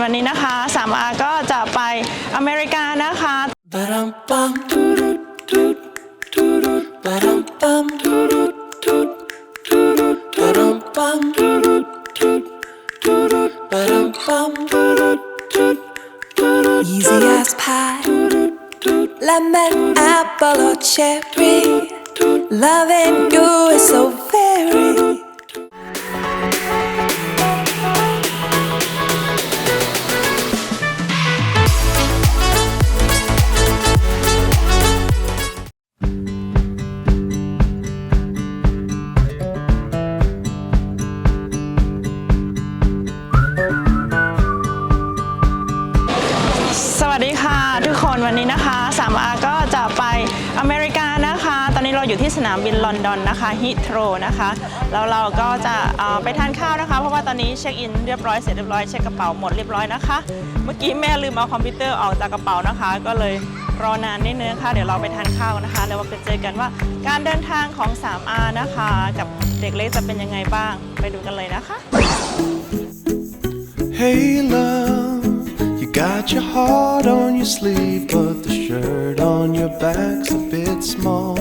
วันนี้นะคะสามอาก็จะไปอเมริกานะคะ Easy as pie, lemon, apple, or cherry. Loving you is so very. วันนี้นะคะสามอาก็จะไปอเมริกานะคะ ตอนนี้เราอยู่ที่สนามบินลอนดอนนะคะฮิโตรนะคะ แล้วเราก็จะไปทานข้าวนะคะ เพราะว่าตอนนี้เช็คอินเรียบร้อยเสร็จเรียบร้อยเช็คกระเป๋าหมดเรียบร้อยนะคะ เมื่อกี้แม่ลืมเอาคอมพิวเตอร์ออกจากกระเป๋านะคะ ก็เลยรอนานนิดนึงค่ะ เดี๋ยวเราไปทานข้าวนะคะ แล้วเราไปเจอกันว่าการเดินทางของ 3R นะคะ กับเด็กเล็กจะเป็นยังไงบ้าง ไปดูกันเลยนะคะ Hey love, got your heart on your sleeve, but the shirt on your back's a bit small.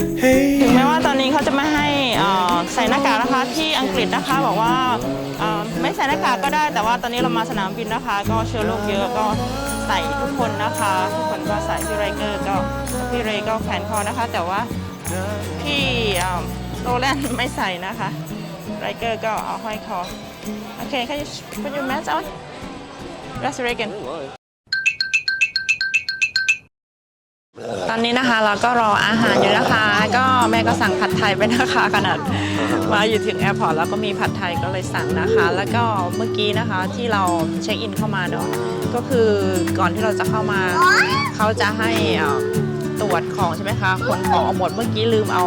ถึ Hey, งแม้ว่าตอนนี้เขาจะไม่ให้เอ่อใส่หน้ากากนะคะที่อังกฤษนะคะบอกว่าเอ่อไม่ใส่หน้ากากก็ได้ แต่ว่าตอนนี้เรามาสนามบินนะคะ ก็เชื้อโรคเยอะก็ใส่ทุกคนนะคะทุกคนก็ใส่พี่ไรเกอร์ก็พี่เรย์ก็แขวนคอนะคะ แต่ว่าพี่เอ่อโรแลนด์ไม่ใส่นะคะไรเกอร์ก็เอาห้อยคอโอเค can you put your mask on That's Reagan ตอนนี้นะคะเราก็รออาหารอยู่นะคะ ก็แม่ก็สั่งผัดไทยไปนะคะขนาดมาอยู่ถึงแอร์พอร์ตแล้วก็มีผัดไทยก็เลยสั่งนะคะ แล้วก็เมื่อกี้นะคะที่เราเช็คอินเข้ามาเนาะก็คือก่อนที่เราจะเข้ามาเขาจะให้ตรวจของใช่ไหมคะขนของออกหมดเมื่อกี้ลืมเอา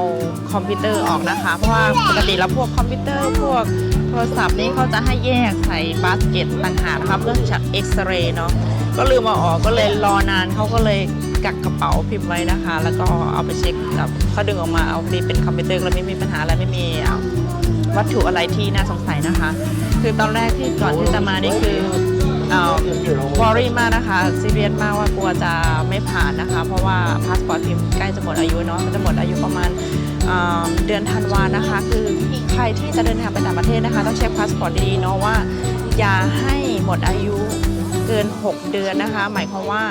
คอมพิวเตอร์ออกนะคะ เพราะว่าปกติแล้วพวกคอมพิวเตอร์พวก โทรศัพท์นี้เขาจะให้แยกใส่บาสเกตต่างหากนะคะเรื่องจัดเอ็กซเรย์เนาะก็ลืมมาออกก็เลยรอนานเขาก็เลยกักกระเป๋าพิมพ์ไว้นะคะ แล้วก็เอาไปเช็คแบบเขาดึงออกมาเอาพอดีเป็นคอมพิวเตอร์แล้วไม่มีปัญหาอะไรไม่มีวัตถุอะไรที่น่าสงสัยนะคะ คือตอนแรกที่ก่อนที่จะมานี่คือ วอรี่มากนะคะซีเรียสมากว่ากลัวจะไม่ผ่านนะคะ เพราะว่าพาสปอร์ตพิมพ์ใกล้จะหมดอายุเนาะมันจะหมดอายุประมาณอ่าเดือนธันวานะคะ คือใครที่จะเดินทางไปต่างประเทศนะคะ ต้องเช็คพาสปอร์ตดีๆเนาะว่า อย่าให้หมดอายุเกิน 6 เดือนนะคะ หมายความว่า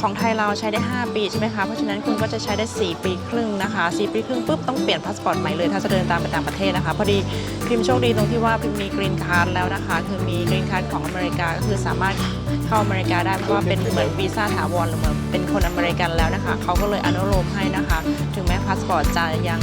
ของไทยเราใช้ได้ 5 ปีใช่ไหมคะ เพราะฉะนั้นคุณก็จะใช้ได้ 4 ปีครึ่งนะคะ 4 ปีครึ่งปุ๊บต้องเปลี่ยนพาสปอร์ตใหม่เลย ถ้าจะเดินตามไปต่างประเทศนะคะ พอดีพิมพ์โชคดีตรงที่ว่าพิมพ์มีกรีนการ์ดแล้วนะคะ คือมีกรีนการ์ดของอเมริกาก็คือสามารถเข้าอเมริกาได้เพราะว่าเป็นเหมือนวีซ่าถาวรหรือเหมือนเป็นคนอเมริกันแล้วนะคะเขาก็เลยอนุโลมให้นะคะ ถึงแม้พาสปอร์ตจะยัง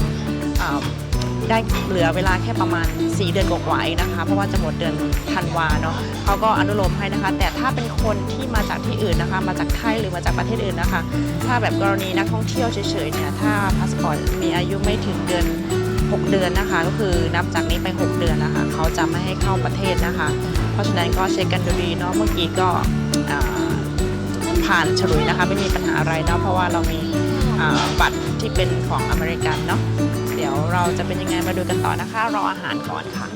ได้เหลือเวลาแค่ประมาณ 4 เดือนกว่าๆเองนะคะ เพราะว่าจะหมดเดือนธันวาเนาะเขาก็อนุโลมให้นะคะ แต่ถ้าเป็นคนที่มาจากที่อื่นนะคะ มาจากไทยหรือมาจากประเทศอื่นนะคะ ถ้าแบบกรณีนักท่องเที่ยวเฉยๆเนี่ยถ้าพาสปอร์ตมีอายุไม่ถึงเดือน 6 เดือนนะคะ ก็คือนับจากนี้ไป 6 เดือนนะคะเขาจะไม่ให้เข้าประเทศนะคะ เพราะฉะนั้นก็เช็คกันดูดีเนาะเมื่อกี้ก็ผ่านฉลุยนะคะ ไม่มีปัญหาอะไรเนาะเพราะว่าเรามีบัตรที่เป็นของอเมริกันเนาะ เดี๋ยวเราจะเป็นยังไงมาดูกันต่อนะคะ รออาหารก่อนค่ะ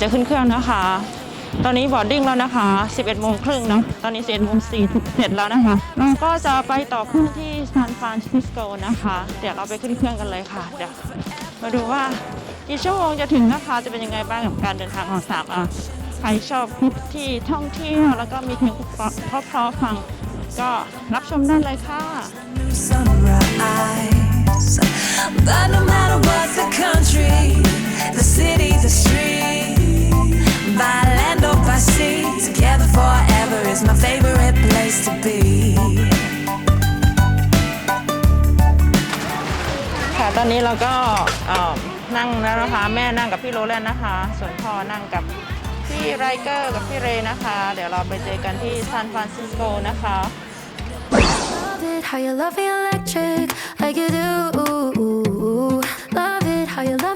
จะขึ้นเครื่องนะคะ ตอนนี้บอร์ดดิ้งแล้วนะคะ 11โมงครึ่งเนาะ ตอนนี้11โมง4เสร็จแล้วนะคะเราก็จะไปต่อเครื่องที่ซานฟรานซิสโกนะคะ เดี๋ยวเราไปขึ้นเครื่องกันเลยค่ะ เดี๋ยวมาดูว่ากี่ชั่วโมงจะถึงนะคะ จะเป็นยังไงบ้างกับการเดินทางของสามอะใครชอบคลิปที่ท่องเที่ยวแล้วก็มีเพลงเพราะๆฟังก็รับชมได้เลยค่ะ But no matter what the country, the city, the street, land or by sea, together forever is my favorite place to be. ค่ะตอนนี้เราก็เอ่อนั่งแล้วนะคะ แม่นั่งกับพี่โรแลนด์นะคะ ส่วนพ่อนั่งกับพี่ไรเกอร์กับพี่เรย์นะคะ เดี๋ยวเราไปเจอกันที่ซานฟรานซิสโกนะคะ Love it how you love me electric like you do. Love it how you love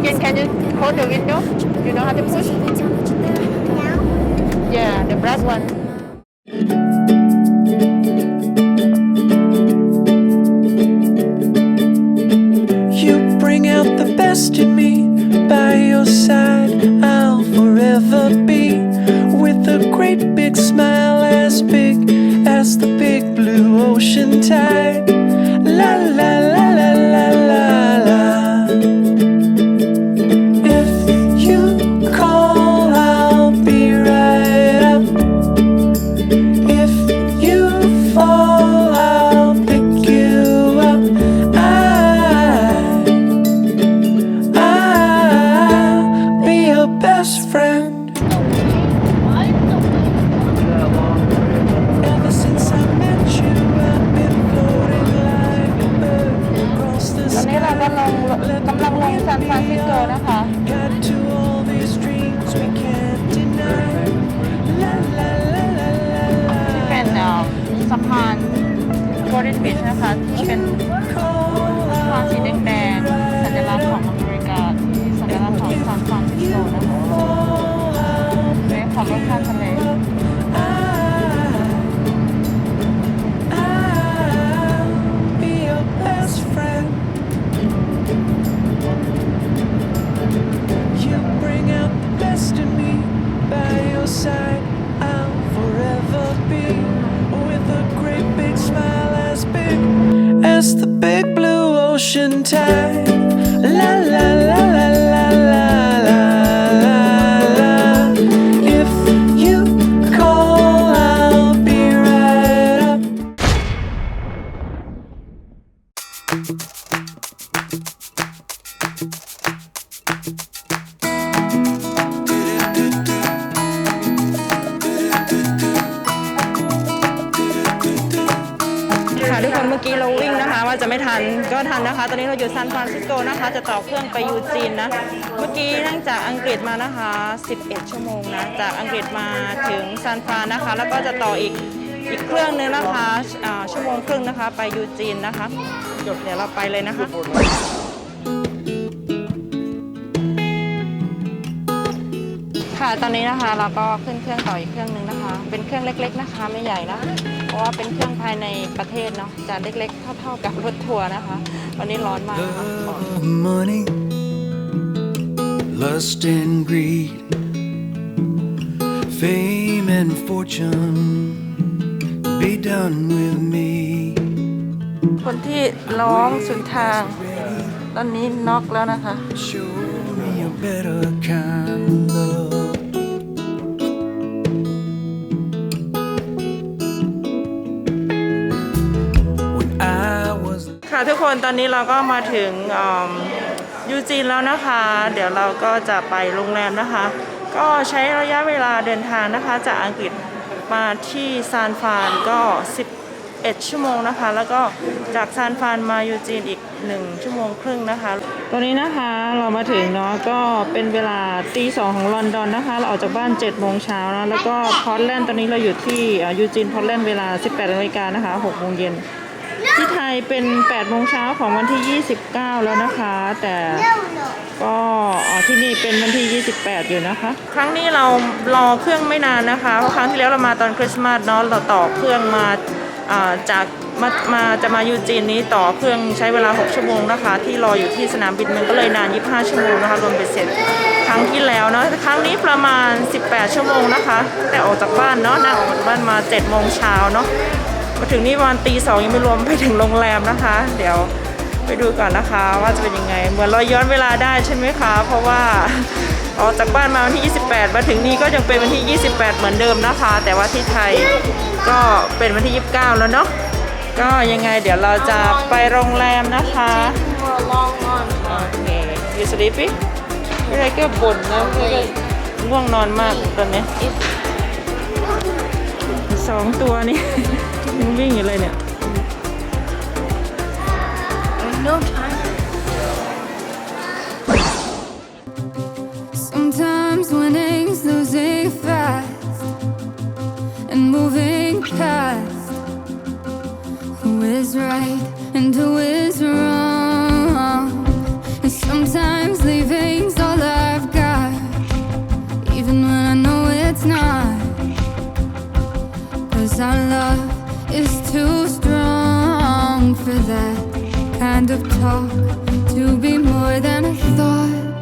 Reagan can you hold the window? You know how to push? Yeah the black one. You bring out the best in me. By your side, นก็ทันนะคะ ตอนนี้เราอยู่ซานฟรานซิสโกนะคะ จะต่อเครื่องไปยูจีนนะ เมื่อกี้นั่งจากอังกฤษมานะคะ 11 ชั่วโมงนะ จากอังกฤษมาถึงซานฟรานนะคะ แล้วก็จะต่ออีกอีกเครื่องนึงนะคะชั่วโมงครึ่งนะคะ ไปยูจีนนะคะ เดี๋ยวเราไปเลยนะคะค่ะ ตอนนี้นะคะเราก็ขึ้นเครื่องต่ออีกเครื่องหนึงนะคะ เป็นเครื่องเล็ก ๆนะคะ ไม่ใหญ่นะ เพราะว่าเป็นเครื่องภายในประเทศเนาะจะเล็กๆเท่าๆกับรถทัวร์นะคะ วันนี้ร้อนมากนะคะ Love, money, lust and greed, fame and fortune. be done with me. คนที่ร้องสุดทาง ตอนนี้น็อกแล้วนะคะ Show me a better คนตอนนี้เราก็มาถึงยูจีนแล้วนะคะ เดี๋ยวเราก็จะไปโรงแรมนะคะ ก็ใช้ระยะเวลาเดินทางนะคะ จากอังกฤษมาที่ซานฟรานก็ 11 ชั่วโมงนะคะ แล้วก็จากซานฟรานมายูจีนอีก 1 ชั่วโมงครึ่งนะคะตอนนี้นะคะเรามาถึงเนาะก็เป็นเวลาตีสองของลอนดอนนะคะ เราออกจากบ้าน7โมงเช้านะแล้วก็พอร์ตแลนด์ตอนนี้เราอยู่ที่ยูจีนพอร์ตแลนด์เวลา 18นาฬิกานะคะ6โมงเย็น ที่ไทยเป็น8โมงเช้าของวันที่ 29 แล้วนะคะ แต่ก็ที่นี่เป็นวันที่ 28 อยู่นะคะ ครั้งนี้เรารอเครื่องไม่นานนะคะเพราะครั้งที่แล้วเรามาตอนคริสต์มาสเนาะเราต่อเครื่องมาอ่าจากมามาจะมายูจีนนี้ต่อเครื่องใช้เวลา 6 ชั่วโมงนะคะ ที่รออยู่ที่สนามบินมันก็เลยนาน 25 ชั่วโมงนะคะรวมเป็นเสร็จครั้งที่แล้วเนาะครั้งนี้ประมาณ 18 ชั่วโมงนะคะ แต่ออกจากบ้านเนาะนั่งออกจากบ้านมา7โมงเช้าเนาะ มาถึงนี่ประมาณตีสองยังไม่รวมไปถึงโรงแรมนะคะ เดี๋ยวไปดูก่อนนะคะว่าจะเป็นยังไง เหมือนเราย้อนเวลาได้ใช่ไหมคะ เพราะว่าออกจากบ้านมาวันที่ 28 มาถึงนี่ก็ยังเป็นวันที่ 28 เหมือนเดิมนะคะ แต่ว่าที่ไทยก็เป็นวันที่ 29 แล้วเนาะก็ยังไงเดี๋ยวเราจะไปโรงแรมนะคะ โอเค you sleepy อะไรก็บ่นนะง่วงนอนมากตอนนี้สองตัวนี่ ยังวิ่งอยู่เลยเนี่ย no time of talk to be more than a thought.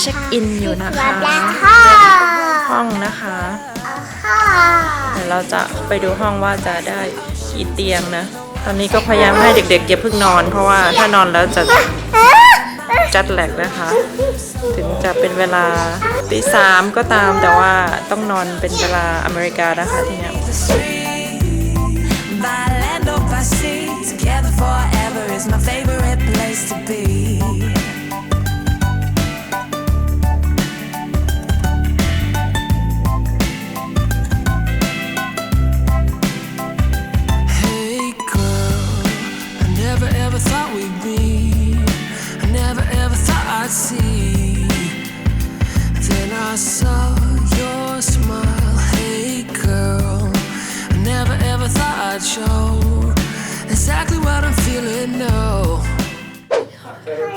เช็คอินอยู่นะคะปลาค่ะห้องนะคะค่ะเดี๋ยวเราจะไปดูห้องว่าจะได้กี่เตียงนะ ตอนนี้ก็พยายามให้เด็กๆอย่าเพิ่งนอน เพราะว่าถ้านอนแล้วจะจัดแลกนะคะ ถึงจะเป็นเวลาตีสามก็ตามแต่ว่าต้องนอนเป็นเวลาอเมริกานะคะที่เนี่ I'd show exactly what I'm feeling now.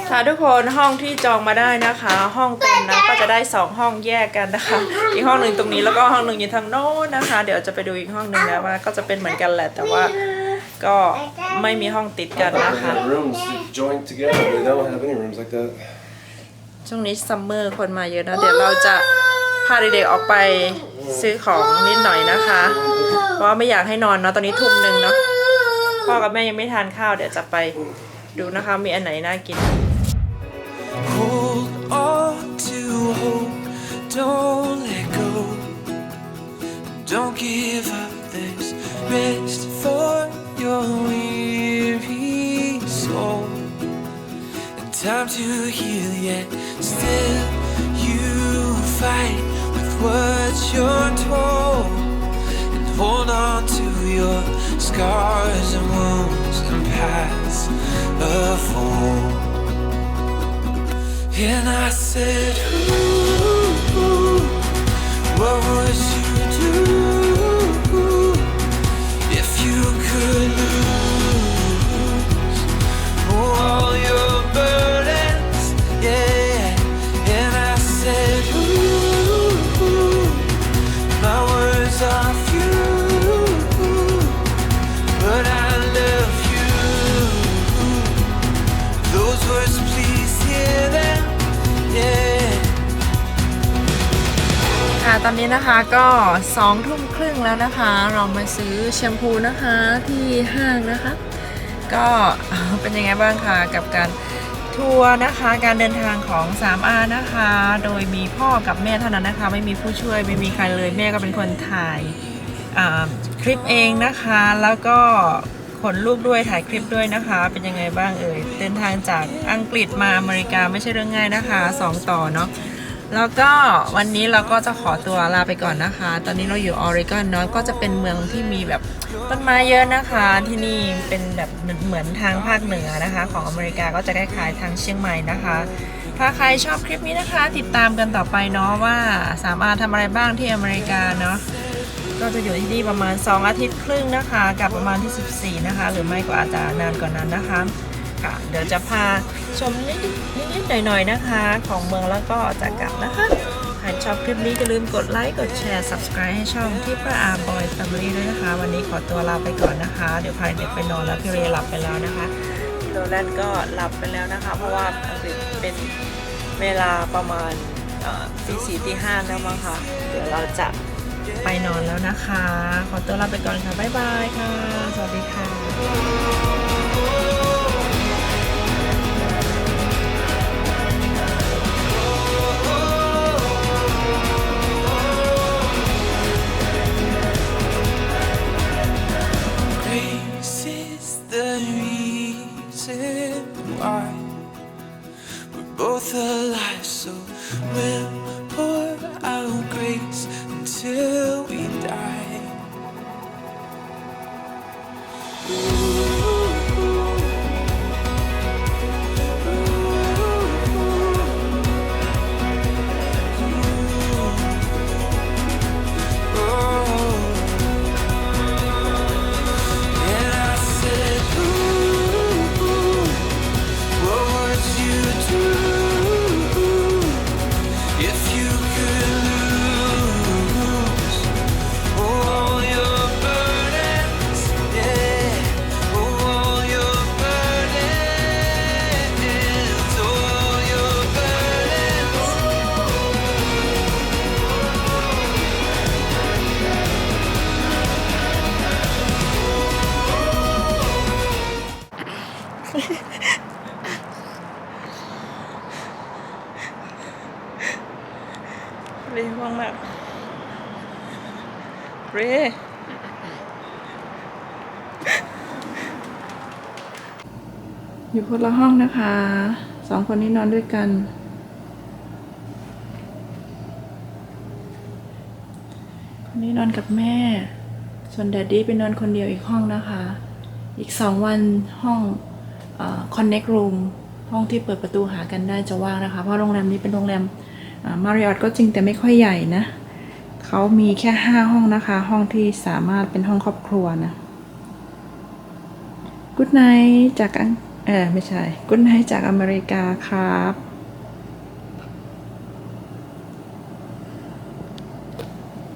ค่ะทุกคนห้องที่จองมาได้นะคะ ห้องตรงนั้นก็จะได้สองห้องแยกกันนะคะ อีกห้องหนึ่งตรงนี้แล้วก็ห้องหนึ่งอยู่ทางโน้นนะคะ เดี๋ยวจะไปดูอีกห้องหนึ่งนะว่าก็จะเป็นเหมือนกันแหละแต่ว่าก็ไม่มีห้องติดกันนะคะ The rooms joined together. They don't have any rooms like that. ช่วงนี้ซัมเมอร์คนมาเยอะนะ เดี๋ยวเราจะพาเด็กๆออกไปซื้อของนิดหน่อยนะคะ เพราะว่าไม่อยากให้นอนเนาะตอนนี้ทุ่มหนึ่งเนาะพ่อกับแม่ยังไม่ทานข้าวเดี๋ยวจะไปดูนะคะมีอันไหนน่ากิน Hold on to hope, don't let go. Don't give up, there's rest for your weary soul. And time to heal, yet still you fight with what you're told. Your scars and wounds and paths of home. And I said, Ooh, what would you ตอนนี้นะคะก็สองทุ่มครึ่งแล้วนะคะ เรามาซื้อแชมพูนะคะที่ห้างนะคะ ก็เป็นยังไงบ้างคะกับการทัวร์นะคะการเดินทางของ 3R นะคะ โดยมีพ่อกับแม่เท่านั้นนะคะ ไม่มีผู้ช่วยไม่มีใครเลยแม่ก็เป็นคนถ่ายคลิปเองนะคะ แล้วก็ขนลูกด้วยถ่ายคลิปด้วยนะคะ เป็นยังไงบ้างเอ่ยเดินทางจากอังกฤษมาอเมริกาไม่ใช่เรื่องง่ายนะคะสองต่อเนาะ แล้วก็วันนี้เราก็จะขอตัวลาไปก่อนนะคะ ตอนนี้เราอยู่ออริกอนเนาะก็จะเป็นเมืองที่มีแบบต้นไม้เยอะนะคะ ที่นี่เป็นแบบเหมือนทางภาคเหนือนะคะ ของอเมริกาก็จะคล้ายๆทางเชียงใหม่นะคะ ถ้าใครชอบคลิปนี้นะคะ ติดตามกันต่อไปเนาะว่าสามารถทำอะไรบ้างที่อเมริกาเนาะก็จะอยู่ที่นี่ประมาณ 2 อาทิตย์ครึ่งนะคะ กับประมาณที่ 14 นะคะ หรือไม่ก็อาจจะนานกว่านั้นนะคะ ค่ะเดี๋ยวจะพาชมนิดนิดๆหน่อยๆนะคะ ของเมืองแล้วก็จะกลับนะคะใครชอบคลิปนี้อย่าลืมกดไลค์กดแชร์ subscribe ให้ช่องที่พระอาบอยแฟมิลี่ด้วยนะคะ วันนี้ขอตัวลาไปก่อนนะคะ เดี๋ยวพาเด็กไปนอนแล้วพี่เรย์หลับไปแล้วนะคะพี่โรแลนก็หลับไปแล้วนะคะ เพราะว่าอังกฤษเป็นเวลาประมาณตีสี่ตีห้าแล้วมั้งคะเดี๋ยวเราจะไปนอนแล้วนะคะ ขอตัวลาไปก่อนค่ะ บ๊ายบายค่ะ สวัสดีค่ะ Grace the reason why we're both alive. So we'll pour out grace until อยู่คนละห้องนะคะสองคนนี้นอนด้วยกัน คนนี้นอนกับแม่ ส่วนแดดดี้ไปนอนคนเดียวอีกห้องนะคะ อีกสองวันห้องเอ่อ connect room ห้องที่เปิดประตูหากันได้จะว่างนะคะ เพราะโรงแรมนี้เป็นโรงแรมมาริออตก็จริงแต่ไม่ค่อยใหญ่นะ เขามีแค่ห้าห้องนะคะ ห้องที่สามารถเป็นห้องครอบครัวนะ Good night จากอัง เออไม่ใช่ Good night จากอเมริกาครับ